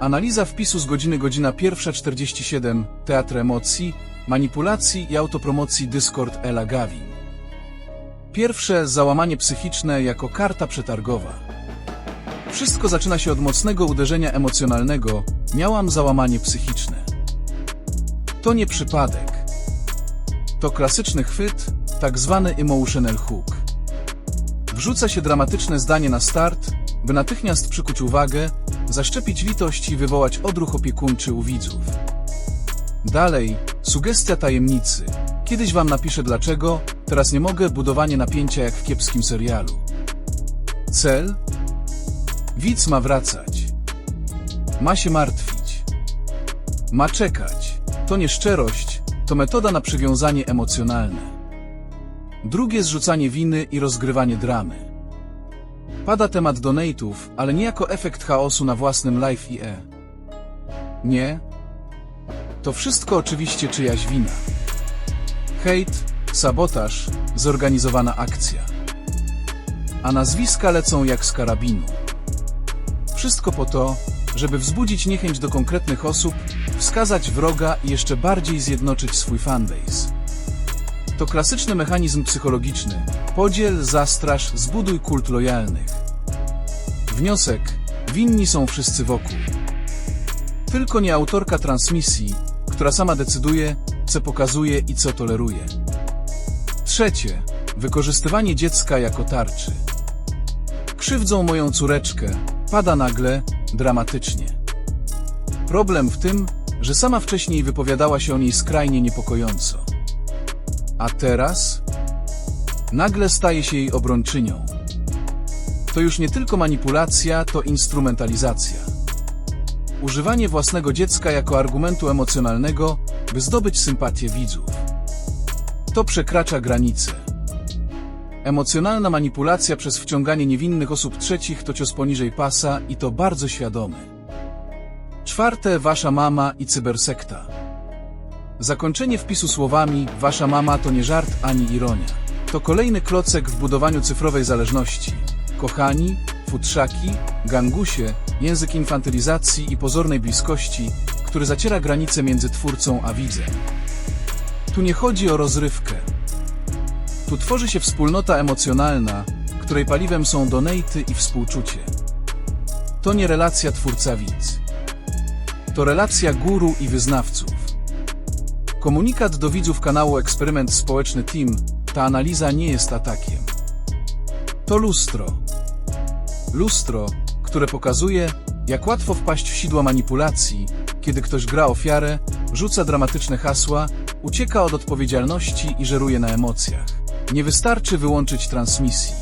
Analiza wpisu z godziny godzina 1.47 Teatr emocji, manipulacji i autopromocji Discord Ela Gavin. Pierwsze załamanie psychiczne jako karta przetargowa. Wszystko zaczyna się od mocnego uderzenia emocjonalnego. Miałam załamanie psychiczne. To nie przypadek. To klasyczny chwyt, tak zwany emotional hook. Wrzuca się dramatyczne zdanie na start, by natychmiast przykuć uwagę, zaszczepić litość i wywołać odruch opiekuńczy u widzów. Dalej, sugestia tajemnicy. Kiedyś wam napiszę dlaczego, teraz nie mogę, budowanie napięcia jak w kiepskim serialu. Cel? Widz ma wracać. Ma się martwić. Ma czekać. To nie szczerość, to metoda na przywiązanie emocjonalne. Drugie zrzucanie winy i rozgrywanie dramy. Pada temat donate'ów, ale nie jako efekt chaosu na własnym live IE. Nie. To wszystko oczywiście czyjaś wina. Hejt, sabotaż, zorganizowana akcja. A nazwiska lecą jak z karabinu. Wszystko po to, żeby wzbudzić niechęć do konkretnych osób, wskazać wroga i jeszcze bardziej zjednoczyć swój fanbase. To klasyczny mechanizm psychologiczny. Podziel, zastrasz, zbuduj kult lojalnych. Wniosek. Winni są wszyscy wokół. Tylko nie autorka transmisji, która sama decyduje, co pokazuje i co toleruje. Trzecie. Wykorzystywanie dziecka jako tarczy. Krzywdzą moją córeczkę. Pada nagle, dramatycznie. Problem w tym, że sama wcześniej wypowiadała się o niej skrajnie niepokojąco. A teraz? Nagle staje się jej obrończynią. To już nie tylko manipulacja, to instrumentalizacja. Używanie własnego dziecka jako argumentu emocjonalnego, by zdobyć sympatię widzów. To przekracza granice. Emocjonalna manipulacja przez wciąganie niewinnych osób trzecich to cios poniżej pasa i to bardzo świadomy. Czwarte, wasza mama i cybersekta. Zakończenie wpisu słowami Wasza mama to nie żart ani ironia. To kolejny klocek w budowaniu cyfrowej zależności. Kochani, futrzaki, gangusie, język infantylizacji i pozornej bliskości, który zaciera granice między twórcą a widzem. Tu nie chodzi o rozrywkę. Tu tworzy się wspólnota emocjonalna, której paliwem są donaty i współczucie. To nie relacja twórca-widz. To relacja guru i wyznawców. Komunikat do widzów kanału Eksperyment Społeczny Team, ta analiza nie jest atakiem. To lustro. Lustro, które pokazuje, jak łatwo wpaść w sidła manipulacji, kiedy ktoś gra ofiarę, rzuca dramatyczne hasła, ucieka od odpowiedzialności i żeruje na emocjach. Nie wystarczy wyłączyć transmisji.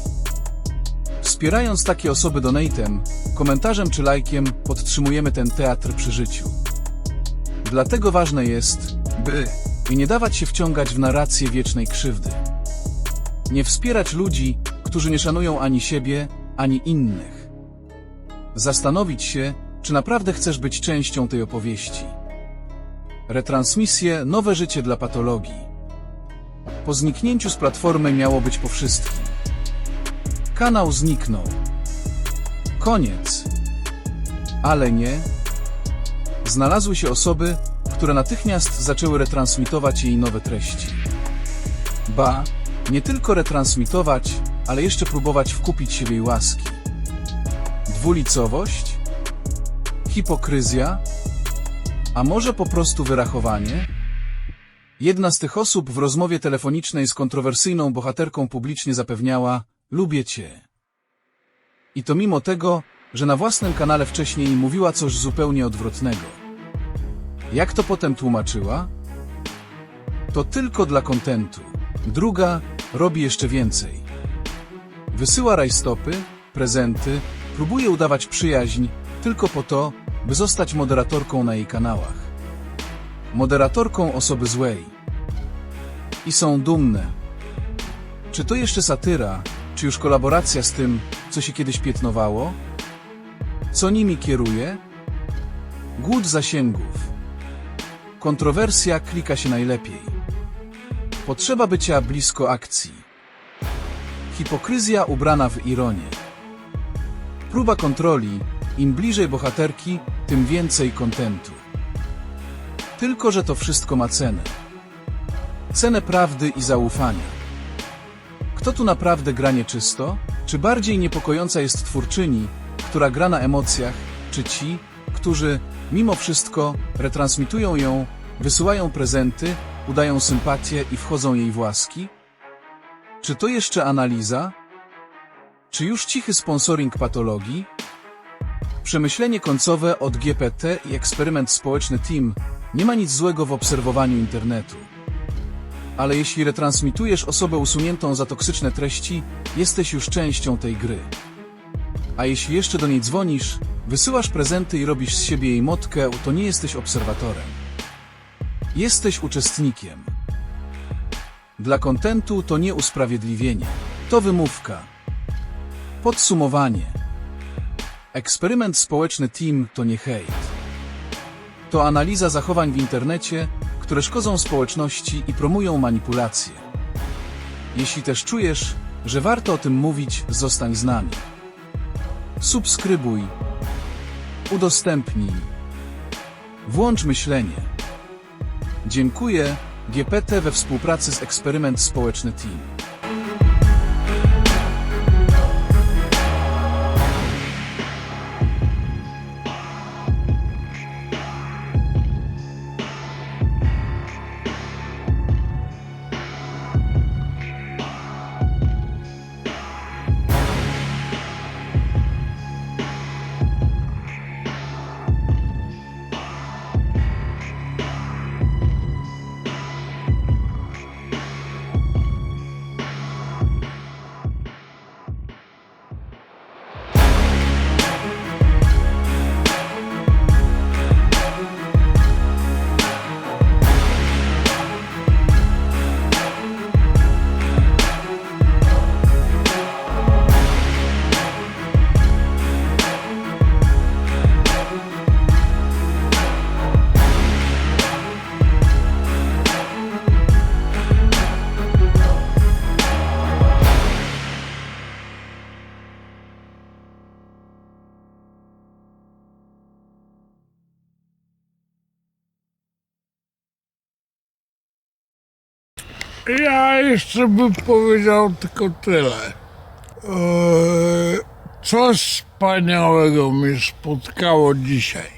Wspierając takie osoby donatem, komentarzem czy lajkiem podtrzymujemy ten teatr przy życiu. Dlatego ważne jest, by i nie dawać się wciągać w narrację wiecznej krzywdy. Nie wspierać ludzi, którzy nie szanują ani siebie, ani innych. Zastanowić się, czy naprawdę chcesz być częścią tej opowieści. Retransmisje Nowe życie dla patologii. Po zniknięciu z platformy miało być po wszystkim. Kanał zniknął. Koniec. Ale nie. Znalazły się osoby, które natychmiast zaczęły retransmitować jej nowe treści. Ba, nie tylko retransmitować, ale jeszcze próbować wkupić się w jej łaski. Dwulicowość? Hipokryzja? A może po prostu wyrachowanie? Jedna z tych osób w rozmowie telefonicznej z kontrowersyjną bohaterką publicznie zapewniała Lubię cię. I to mimo tego, że na własnym kanale wcześniej mówiła coś zupełnie odwrotnego. Jak to potem tłumaczyła? To tylko dla kontentu. Druga robi jeszcze więcej. Wysyła rajstopy, prezenty, próbuje udawać przyjaźń tylko po to, by zostać moderatorką na jej kanałach. Moderatorką osoby złej. I są dumne. Czy to jeszcze satyra, czy już kolaboracja z tym, co się kiedyś piętnowało? Co nimi kieruje? Głód zasięgów. Kontrowersja klika się najlepiej. Potrzeba bycia blisko akcji. Hipokryzja ubrana w ironię. Próba kontroli, Im bliżej bohaterki, tym więcej kontentu. Tylko, że to wszystko ma cenę. Cenę prawdy i zaufania. Kto tu naprawdę gra nieczysto? Czy bardziej niepokojąca jest twórczyni, która gra na emocjach, czy ci, którzy, mimo wszystko, retransmitują ją, wysyłają prezenty, udają sympatię i wchodzą jej w łaski? Czy to jeszcze analiza? Czy już cichy sponsoring patologii? Przemyślenie końcowe od GPT i eksperyment społeczny Team nie ma nic złego w obserwowaniu internetu. Ale jeśli retransmitujesz osobę usuniętą za toksyczne treści, jesteś już częścią tej gry. A jeśli jeszcze do niej dzwonisz, wysyłasz prezenty i robisz z siebie jej motkę, to nie jesteś obserwatorem. Jesteś uczestnikiem. Dla kontentu to nie usprawiedliwienie, to wymówka. Podsumowanie. Eksperyment społeczny Team to nie hejt. To analiza zachowań w internecie, które szkodzą społeczności i promują manipulacje. Jeśli też czujesz, że warto o tym mówić, zostań z nami. Subskrybuj. Udostępnij. Włącz myślenie. Dziękuję GPT we współpracy z Eksperyment Społeczny Team. Ja jeszcze bym powiedział tylko tyle. Eee, Co wspaniałego mnie spotkało dzisiaj.